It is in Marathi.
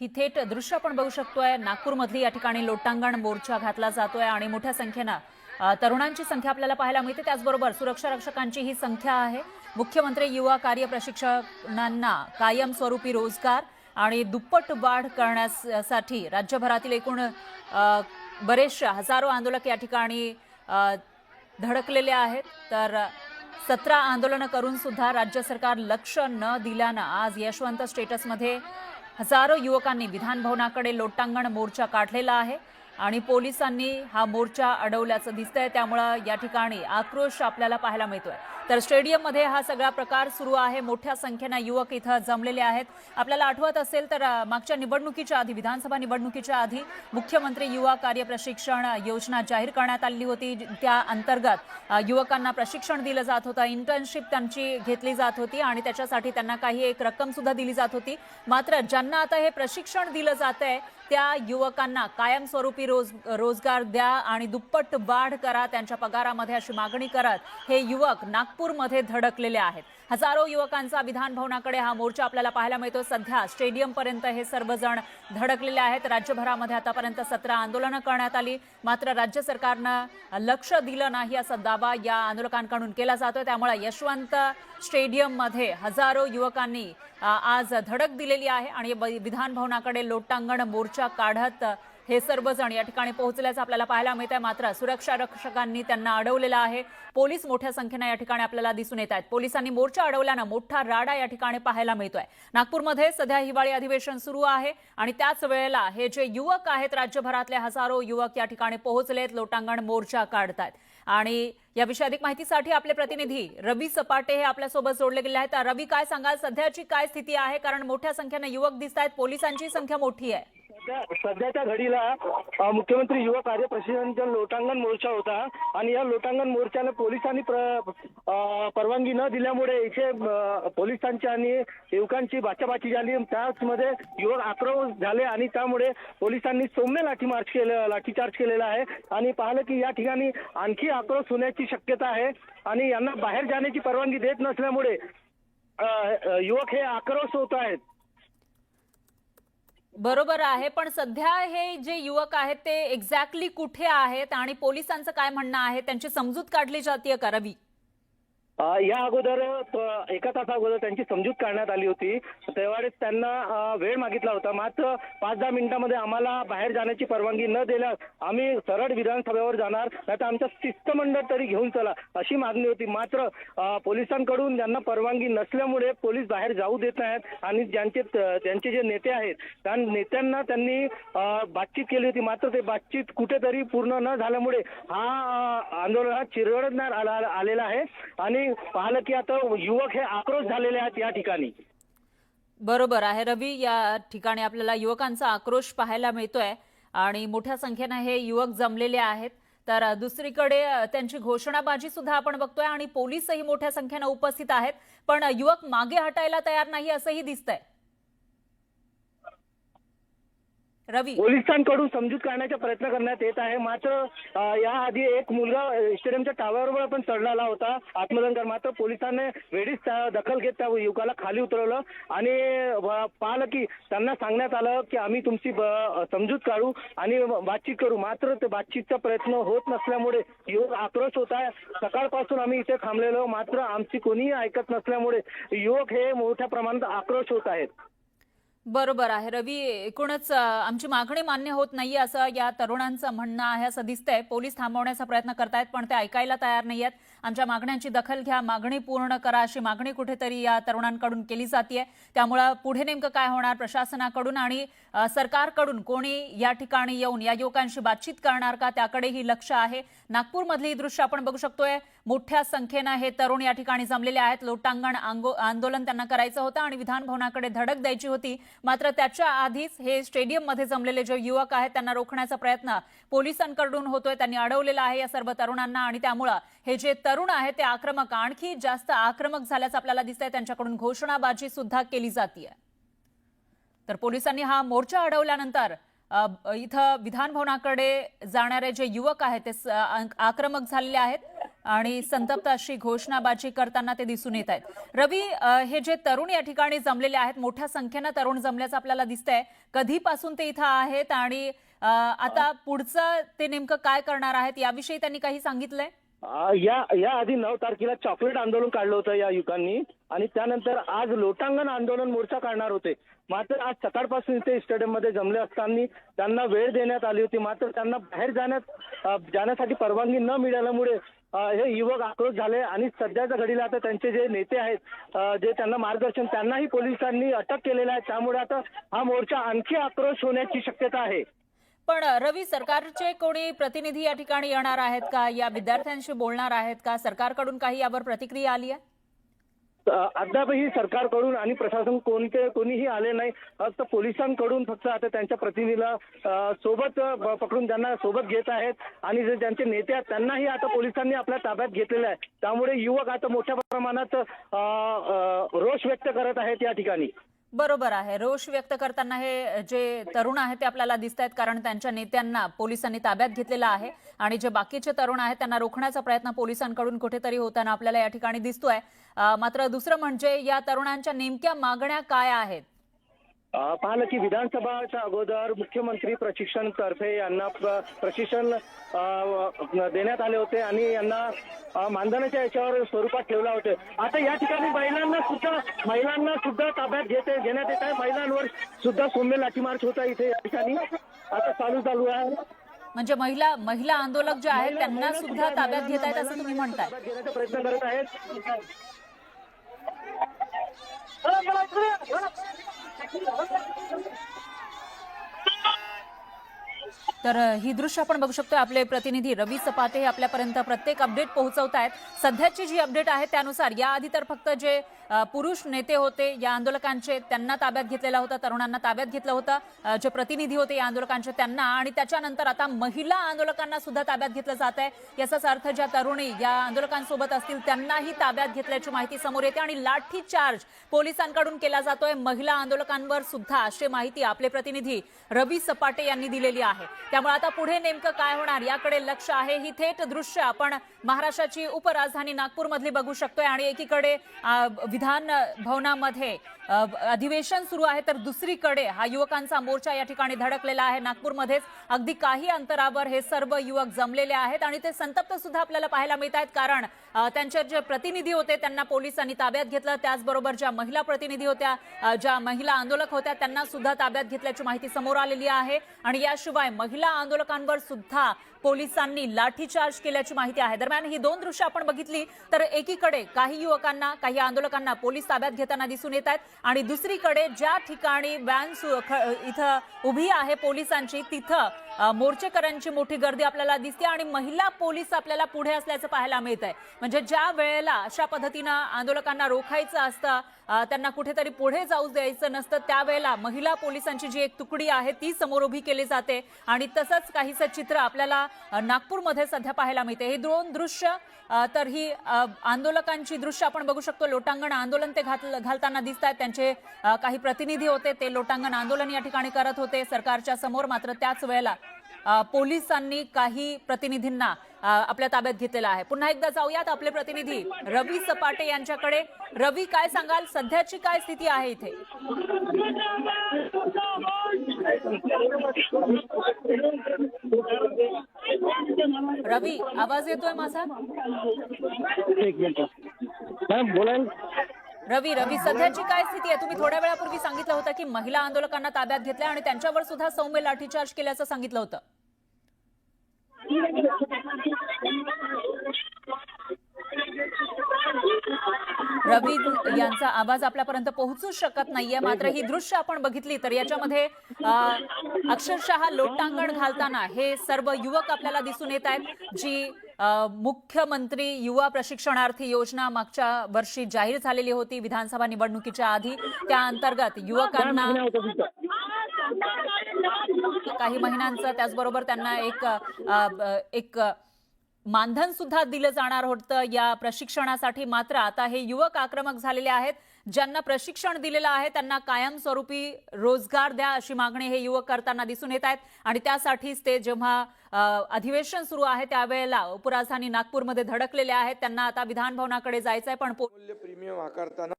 ही थेट दृश्य आपण बघू शकतोय. नागपूरमधली या ठिकाणी लोटांगण मोर्चा घातला जातोय आणि मोठ्या संख्येनं तरुणांची संख्या आपल्याला पाहायला मिळते. त्याचबरोबर सुरक्षा रक्षकांची ही संख्या आहे. मुख्यमंत्री युवा कार्य प्रशिक्षणांना कायमस्वरूपी रोजगार आणि दुप्पट वाढ करण्यासाठी राज्यभरातील एकूण बरेचशा हजारो आंदोलक या ठिकाणी धडकलेले आहेत. तर सतरा आंदोलनं करून सुद्धा राज्य सरकार लक्ष न दिल्यानं आज यशवंत स्टेटसमध्ये हजारो युवकांनी विधान भवनाकडे लोटांगण मोर्चा काढलेला आहे आणि पोलिसांनी हा मोर्चा अडवल्याचं दिसतंय. त्यामुळं या ठिकाणी आक्रोश आपल्याला पाहायला मिळतोय. तर स्टेडियममध्ये हा सगळा प्रकार सुरू आहे. मोठ्या संख्येनं युवक इथं जमलेले आहेत. आपल्याला आठवत असेल तर मागच्या निवडणुकीच्या आधी विधानसभा निवडणुकीच्या आधी मुख्यमंत्री युवा कार्य प्रशिक्षण योजना जाहीर करण्यात आली होती. त्या अंतर्गत युवकांना प्रशिक्षण दिलं जात होतं. इंटर्नशिप त्यांची घेतली जात होती आणि त्याच्यासाठी त्यांना काही एक रक्कम सुद्धा दिली जात होती. मात्र ज्यांना आता हे प्रशिक्षण दिलं जात आहे त्या युवकांना कायमस्वरूपी रोज रोजगार द्या आणि दुप्पट वाढ करा त्यांच्या पगारामध्ये अशी मागणी करत हे युवक नागपूरमध्ये धडकलेले आहेत. हजारो युवकांचा विधान भवनाकडे हा मोर्चा आपल्याला पाहायला मिळतो सध्या स्टेडियमपर्यंत हे सर्वजण धडकलेले आहेत. राज्यभरामध्ये आतापर्यंत सतरा आंदोलनं करण्यात आली. मात्र राज्य सरकारनं लक्ष दिलं नाही असा दावा या आंदोलकांकडून केला जातोय. त्यामुळे यशवंत स्टेडियममध्ये हजारो युवकांनी आज धडक दिलेली आहे आणि विधानभवनाकडे विधान भवनाकडे लोटांगण मोर्चा काढत हे सर्वजण या ठिकाणी पोहोचल्याचं आपल्याला पाहायला मिळत आहे मात्र सुरक्षा रक्षकांनी त्यांना अडवलेलं आहे. पोलीस मोठ्या संख्येनं या ठिकाणी आपल्याला दिसून येत आहेत. पोलिसांनी मोर्चा अडवल्यानं मोठा राडा या ठिकाणी पाहायला मिळतोय. नागपूरमध्ये सध्या हिवाळी अधिवेशन सुरू आहे आणि त्याच वेळेला हे जे युवक आहेत राज्यभरातले हजारो युवक या ठिकाणी पोहोचलेत लोटांगण मोर्चा काढतायत. आणि याविषयी अधिक माहितीसाठी आपले प्रतिनिधी रवी सपाटे हे आपल्यासोबत जोडले गेले आहेत. रवी काय सांगाल? सध्याची काय स्थिती आहे? कारण मोठ्या संख्येनं युवक दिसत आहेत पोलिसांची संख्या मोठी आहे. सध्या सध्याच्या घडीला मुख्यमंत्री युवा कार्य प्रशिक्षणाचा लोटांगण मोर्चा होता आणि या लोटांगण मोर्चाला पोलिसांनी परवानगी न दिल्यामुळे इथे पोलिसांची आणि युवकांची बाचाबाची झाली. त्याचमध्ये युवक आक्रोश झाले आणि त्यामुळे पोलिसांनी सौम्य लाठीमार्च केलं लाठीचार्ज केलेला आहे. आणि पाहिलं की या ठिकाणी आणखी आक्रोश होण्याची शक्यता आहे आणि यांना बाहेर जाण्याची परवानगी देत नसल्यामुळे युवक हे आक्रोश होत आहेत. बरोबर आहे पण सध्या हे जे युवक आहेत ते एक्झॅक्टली कुठे आहेत आणि पोलिसांचं काय म्हणणं आहे त्यांची समजूत काढली जाते का रवी? या अगोदर एका तासा अगोदर त्यांची समजूत काढण्यात आली होती. त्यावेळेस त्यांना वेळ मागितला होता. मात्र पाच दहा मिनिटांमध्ये आम्हाला बाहेर जाण्याची परवानगी न दिल्यास आम्ही सरळ विधानसभेवर जाणार. नाही तर आमचं शिष्टमंडळ तरी घेऊन चला अशी मागणी होती. मात्र पोलिसांकडून ज्यांना परवानगी नसल्यामुळे पोलीस बाहेर जाऊ देत नाहीत आणि ज्यांचे त्यांचे जे नेते आहेत त्या नेत्यांना त्यांनी बातचीत केली होती. मात्र ते बातचीत कुठेतरी पूर्ण न झाल्यामुळे हा आंदोलन हा चिरडण्यात आला आलेला आहे. आणि पाहिलं की आता युवक हे आक्रोश झालेले आहेत या ठिकाणी. बरोबर आहे रवी या ठिकाणी आपल्याला युवकांचा आक्रोश पाहायला मिळतोय आणि मोठ्या संख्येनं हे युवक जमलेले आहेत. तर दुसरीकडे त्यांची घोषणाबाजी सुद्धा आपण बघतोय आणि पोलीसही मोठ्या संख्येनं उपस्थित आहेत. पण युवक मागे हटायला तयार नाही असंही दिसतंय. रवी. पोलिसांकडून समजूत काढण्याचा प्रयत्न करण्यात येत आहे. मात्र याआधी एक मुलगा स्टेडियमच्या टावरवर पण चढलेला होता. आत्मदहन मात्र पोलिसांनी वेळीच दखल घेत त्या युवकाला खाली उतरवलं. आणि पाहिलं की त्यांना सांगण्यात आलं की आम्ही तुमची समजूत काढू आणि बातचीत करू. मात्र ते बातचीतचा प्रयत्न होत नसल्यामुळे युवक आक्रोश होत आहे. सकाळपासून आम्ही इथे थांबलेलो. मात्र आमची कोणीही ऐकत नसल्यामुळे युवक हे मोठ्या प्रमाणात आक्रोश होत आहेत. बरोबर आहे. रवी एकूणच आमची मागणी मान्य होत नाही असं या तरुणांचं म्हणणं आहे असं दिसतंय. पोलीस थांबवण्याचा प्रयत्न करतायत पण ते ऐकायला तयार नाही आहेत आमच्या मागण्यांची दखल घ्या मागणी पूर्ण करा अशी मागणी कुठेतरी या तरुणांकडून केली जाते त्यामुळं पुढे नेमकं काय होणार प्रशासनाकडून आणि सरकारकडून कोणी या ठिकाणी येऊन या युवकांशी बातचीत करणार का त्याकडेही लक्ष आहे? नागपूरमधली ही दृश्य आपण बघू शकतोय. मोठ्या संख्येनं हे तरुण या ठिकाणी जमलेले आहेत. लोटांगण आंदोलन त्यांना करायचं होतं आणि विधानभवनाकडे धडक द्यायची होती. मात्र त्याच्या आधीच हे स्टेडियममध्ये जमलेले जे युवक आहेत त्यांना रोखण्याचा प्रयत्न पोलिसांकडून होतोय. त्यांनी अडवलेला आहे या सर्व तरुणांना आणि त्यामुळं हे जे तरुण आहेत ते आक्रमक आणखी जास्त आक्रमक झाल्याचं आपल्याला दिसतंय. त्यांच्याकडून घोषणाबाजी सुद्धा केली जाते तर पोलिसांनी हा मोर्चा अडवल्यानंतर इथं विधानभवनाकडे जाणारे जे युवक आहेत ते स- आक्रमक झालेले आहेत आणि संतप्त अशी घोषणाबाजी करताना ते दिसून येत आहेत. रवी हे जे तरुण या ठिकाणी जमलेले आहेत मोठ्या संख्येनं तरुण जमल्याचं आपल्याला दिसतंय. कधीपासून ते इथं आहेत आणि आता पुढचं ते नेमकं काय करणार आहेत याविषयी त्यांनी काही सांगितलंय? या या आधी नऊ तारखेला चॉकलेट आंदोलन काढलं होतं या युवकांनी. आणि त्यानंतर आज लोटांगण आंदोलन मोर्चा काढणार होते. मात्र आज सकाळपासून इथे स्टेडियममध्ये जमले असताना त्यांना वेळ देण्यात आली होती. मात्र त्यांना बाहेर जाण्यात जाण्यासाठी परवानगी न मिळाल्यामुळे हे युवक आक्रोश झाले. आणि सध्याच्या घडीला आता त्यांचे जे नेते आहेत जे त्यांना मार्गदर्शन त्यांनाही पोलिसांनी अटक केलेलं आहे. त्यामुळे आता हा मोर्चा आणखी आक्रोश होण्याची शक्यता आहे. पण रवी सरकारचे कोणी प्रतिनिधी या ठिकाणी येणार आहेत का? या विद्यार्थ्यांशी बोलणार आहेत का? सरकारकडून काही यावर प्रतिक्रिया आली आहे? अद्यापही सरकारकडून आणि प्रशासन कोणते कोणीही आले नाही. फक्त पोलिसांकडून फक्त आता त्यांच्या प्रतिनिधीला सोबत पकडून त्यांना सोबत घेत आहेत. आणि जे त्यांचे नेते आहेत त्यांनाही आता पोलिसांनी आपल्या ताब्यात घेतलेलं आहे. त्यामुळे युवक आता मोठ्या प्रमाणात रोष व्यक्त करत आहेत या ठिकाणी. बरोबर आहे. रोष व्यक्त करताना हे जे तरुण आहेत ते आपल्याला दिसत आहेत कारण त्यांच्या नेत्यांना पोलिसांनी ताब्यात घेतलेलं आहे आणि जे बाकीचे तरुण आहेत त्यांना रोखण्याचा प्रयत्न पोलिसांकडून कुठेतरी होताना आपल्याला या ठिकाणी दिसतोय. मात्र दुसरं म्हणजे या तरुणांच्या नेमक्या मागण्या काय आहेत? पाहिलं की विधानसभाच्या अगोदर मुख्यमंत्री प्रशिक्षण तर्फे यांना प्र- प्रशिक्षण देण्यात आले होते आणि यांना मानधनाच्या याच्यावर स्वरूपात ठेवला होते. आता या ठिकाणी महिलांना सुद्धा महिलांना सुद्धा ताब्यात घेते घेण्यात येत आहे. महिलांवर सुद्धा सौम्य लाठीमार्च होत आहे इथे या ठिकाणी. आता चालू चालू आहे. म्हणजे महिला महिला आंदोलक जे आहेत त्यांना सुद्धा ताब्यात घेत आहेत असं तुम्ही म्हणताय? घेण्याचा प्रयत्न करत आहेत. 你走了 तर ही दृश्य आपण बघू शकतो आपले प्रतिनिधी रवी सपाटे हे आपल्यापर्यंत प्रत्येक अपडेट पोहोचवत आहेत. सध्याची जी अपडेट आहे त्यानुसार याआधी तर फक्त जे पुरुष नेते होते या आंदोलकांचे त्यांना ताब्यात घेतलेला होता तरुणांना ताब्यात घेतलं होतं. जे प्रतिनिधी होते या आंदोलकांचे त्यांना आणि त्याच्यानंतर आता महिला आंदोलकांना सुद्धा ताब्यात घेतलं जात आहे. याचाच अर्थ ज्या तरुणी या आंदोलकांसोबत असतील त्यांनाही ताब्यात घेतल्याची माहिती समोर येते आणि लाठी चार्ज पोलिसांकडून केला जातोय. महिला आंदोलकांवर सुद्धा अशी माहिती आपले प्रतिनिधी रवी सपाटे यांनी दिलेली आहे. त्यामुळे आता पुढे नेमकं काय होणार याकडे लक्ष आहे. ही थेट दृश्य आपण महाराष्ट्राची उपराजधानी नागपूरमधली बघू शकतोय आणि एकीकडे विधान भवनामध्ये अधिवेशन सुरू आहे तर दुसरीकडे हा युवकांचा मोर्चा या ठिकाणी धडकलेला आहे. नागपूरमध्येच अगदी काही अंतरावर हे सर्व युवक जमलेले आहेत आणि ते संतप्त सुद्धा आपल्याला पाहायला मिळत आहेत. कारण त्यांचे जे प्रतिनिधी होते त्यांना पोलिसांनी ताब्यात घेतलं. त्याचबरोबर ज्या महिला प्रतिनिधी होत्या ज्या महिला आंदोलक होत्या त्यांना सुद्धा ताब्यात घेतल्याची माहिती समोर आलेली आहे. आणि याशिवाय महिला आंदोलकांवर सुद्धा पोलिसांनी लाठीचार्ज केल्याची माहिती आहे. दरम्यान ही दोन दृश्य आपण बघितली तर एकीकडे काही युवकांना काही आंदोलकांना पोलीस ताब्यात घेताना दिसून येत आहेत. आणि दुसरीकडे ज्या ठिकाणी व्हॅन इथं उभी आहे पोलिसांची तिथं मोर्चेकऱ्यांची मोठी गर्दी आपल्याला दिसते आणि महिला पोलीस आपल्याला पुढे असल्याचं पाहायला मिळत आहे म्हणजे ज्या वेळेला अशा पद्धतीनं आंदोलकांना रोखायचं असतं त्यांना कुठेतरी पुढे जाऊ द्यायचं नसतं त्यावेळेला महिला पोलिसांची जी एक तुकडी आहे ती समोर उभी केली जाते. आणि तसंच काहीसं चित्र आपल्याला नागपूरमध्ये सध्या पाहायला मिळते. हे दोन दृश्य तर ही आंदोलकांची दृश्य आपण बघू शकतो. लोटांगण आंदोलन ते घात- घालताना दिसत आहेत त्यांचे काही प्रतिनिधी होते ते लोटांगण आंदोलन या ठिकाणी करत होते. सरकारच्या समोर मात्र त्याच वेळेला पोलिसांनी काही प्रतिनिधींना आपल्या ताब्यात घेतलेलं आहे. पुन्हा एकदा जाऊयात आपले प्रतिनिधी रवी सपाटे यांच्याकडे. रवी काय सांगाल? सध्याची काय स्थिती आहे इथे? रवी आवाज येतोय माझा? एक मिनिट मॅम बोला रवी रवी सध्याची काय स्थिती आहे? तुम्ही थोड्या वेळापूर्वी सांगितलं होतं की महिला आंदोलकांना ताब्यात घेतलं आणि त्यांच्यावर सुद्धा सौम्य लाठीचार्ज केल्याचं सांगितलं होतं. रवी यांचा आवाज आपल्यापर्यंत पोहोचू शकत नाहीये. मात्र ही दृश्य आपण बघितली तर याच्यामध्ये अक्षरशः लोटांगण घालताना हे सर्व युवक आपल्याला दिसून येत आहेत जी मुख्यमंत्री युवा प्रशिक्षणार्थी योजना मागच्या वर्षी जाहीर झालेली होती विधानसभा निवडणुकीच्या आधी. त्या अंतर्गत युवकांना काही महिन्यांचं त्याचबरोबर त्यांना एक एक मानधन सुद्धा दिलं जाणार होतं या प्रशिक्षणासाठी. मात्र आता हे युवक आक्रमक झालेले आहेत. ज्यांना प्रशिक्षण दिलेलं आहे त्यांना कायमस्वरूपी रोजगार द्या अशी मागणी हे युवक करताना दिसून येत आहेत. आणि त्यासाठीच ते जेव्हा अधिवेशन सुरू आहे त्यावेळेला उपराजधानी नागपूरमध्ये धडकलेले आहेत. त्यांना आता विधान भवनाकडे जायचंय पण प्रीमियम आकारताना